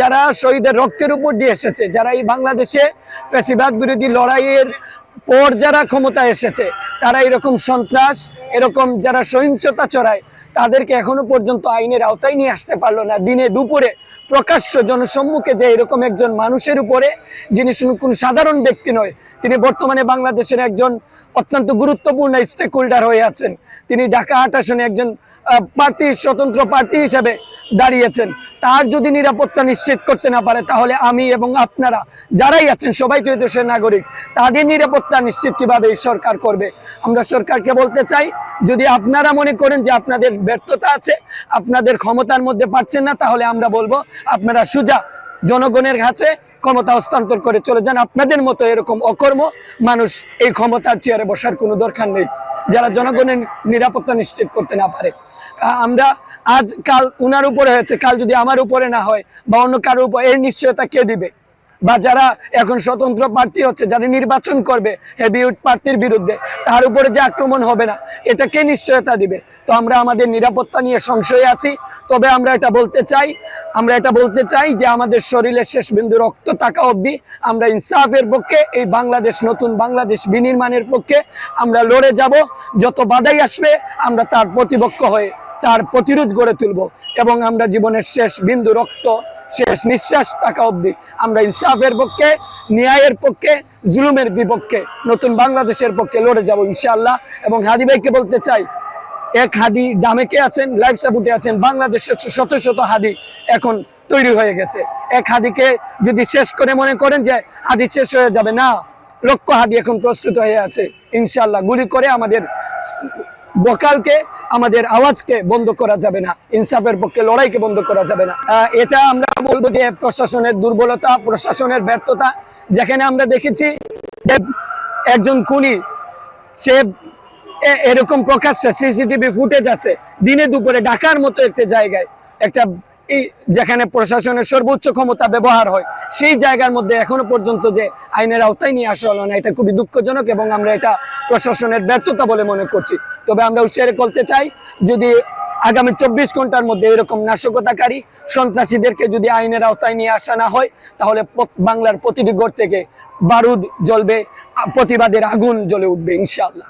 যারা শহীদের রক্তের উপর দিয়ে এসেছে, যারা এই বাংলাদেশে ফ্যাসিবাদ বিরোধী লড়াইয়ের পর যারা ক্ষমতায় এসেছে, তারা এরকম সন্ত্রাস, এরকম যারা সহিংসতা চড়ায় তাদেরকে এখনও পর্যন্ত আইনের আওতায় নিয়ে আসতে পারল না। দিনে দুপুরে প্রকাশ্য জনসম্মুখে যে এরকম একজন মানুষের উপরে, যিনি কোনো সাধারণ ব্যক্তি নয়, তিনি বর্তমানে বাংলাদেশের একজন অত্যন্ত গুরুত্বপূর্ণ স্টেক হোল্ডার হয়ে আছেন। তিনি ঢাকা আট আসনে একজন প্রার্থী, স্বতন্ত্র প্রার্থী হিসেবে দাঁড়িয়েছেন। তার যদি নিরাপত্তা নিশ্চিত করতে না পারে, তাহলে আমি এবং আপনারা যারাই আছেন সবাই তো দেশের নাগরিক, তাদের নিরাপত্তা নিশ্চিত কীভাবে এই সরকার করবে? আমরা সরকারকে বলতে চাই, যদি আপনারা মনে করেন যে আপনাদের ব্যর্থতা আছে, আপনাদের ক্ষমতার মধ্যে পারছেন না, তাহলে আমরা বলব, আপনারা সুজা জনগণের কাছে ক্ষমতা হস্তান্তর করে চলে যান। আপনাদের মতো এরকম অকর্ম মানুষ এই ক্ষমতার চেয়ারে বসার কোনো দরকার নেই। যারা জনগণের নিরাপত্তা নিশ্চিত করতে না পারে। আমরা আজ কাল উনার উপরে হয়েছে, কাল যদি আমার উপরে না হয় বা অন্য কারোর উপর, এর নিশ্চয়তা কে দিবে? বা যারা এখন স্বতন্ত্র প্রার্থী হচ্ছে, যারা নির্বাচন করবে হেভিউড প্রার্থীর বিরুদ্ধে, তার উপরে যে আক্রমণ হবে না, এটা কে নিশ্চয়তা দিবে? তো আমরা আমাদের নিরাপত্তা নিয়ে সংশয়ে আছি। তবে আমরা এটা বলতে চাই, আমরা এটা বলতে চাই যে আমাদের শরীরের শেষ বিন্দু রক্ত থাকা অবধি আমরা ইনসাফের পক্ষে, এই বাংলাদেশ নতুন বাংলাদেশ বিনির্মাণের পক্ষে আমরা লড়ে যাব। যত বাধাই আসবে, আমরা তার প্রতিপক্ষ হয়ে তার প্রতিরোধ গড়ে তুলব এবং আমরা জীবনের শেষ বিন্দু রক্ত শেষ নিঃশ্বাস টাকা অবধি আমরা ইনসাফের পক্ষে, ন্যায়ের পক্ষে, জুলুমের বিপক্ষে, নতুন বাংলাদেশের পক্ষে লড়ে যাব ইনশাআল্লাহ। এবং হাদি ভাইকে বলতে চাই, এক হাদি ডামেকে আছেন, লাইফ সাপোর্টে আছেন, বাংলাদেশের শত শত হাদি এখন তৈরি হয়ে গেছে। এক হাদিকে যদি শেষ করে মনে করেন যে হাদি শেষ হয়ে যাবে, না, লক্ষ হাদি এখন প্রস্তুত হয়ে আছে ইনশাল্লাহ গুলি করে আমাদের বকালকে, আমাদের আওয়াজকে বন্ধ করা যাবে না, ইনসাফের পক্ষে লড়াইকে বন্ধ করা যাবে না। এটা আমরা বলব যে প্রশাসনের দুর্বলতা, প্রশাসনের ব্যর্থতা, যেখানে আমরা দেখেছি যে একজন খুনি, সে এরকম প্রকাশ্যে সিসিটিভি ফুটেজ আছে, দিনে দুপুরে ঢাকার মতো একটা জায়গায়, একটা যেখানে প্রশাসনের সর্বোচ্চ ক্ষমতা ব্যবহার হয়, সেই জায়গার মধ্যে এখনও পর্যন্ত যে আইনের আওতায় নিয়ে আসা হলো না, এটা খুবই দুঃখজনক এবং আমরা এটা প্রশাসনের ব্যর্থতা বলে মনে করছি। তবে আমরা উৎসাহে করতে চাই, যদি আগামী চব্বিশ ঘণ্টার মধ্যে এরকম নাশকতাকারী সন্ত্রাসীদেরকে যদি আইনের আওতায় নিয়ে আসা না হয়, তাহলে বাংলার প্রতিটি ঘর থেকে বারুদ জ্বলবে প্রতিবাদের আগুন জ্বলে উঠবে, ইনশাআল্লাহ।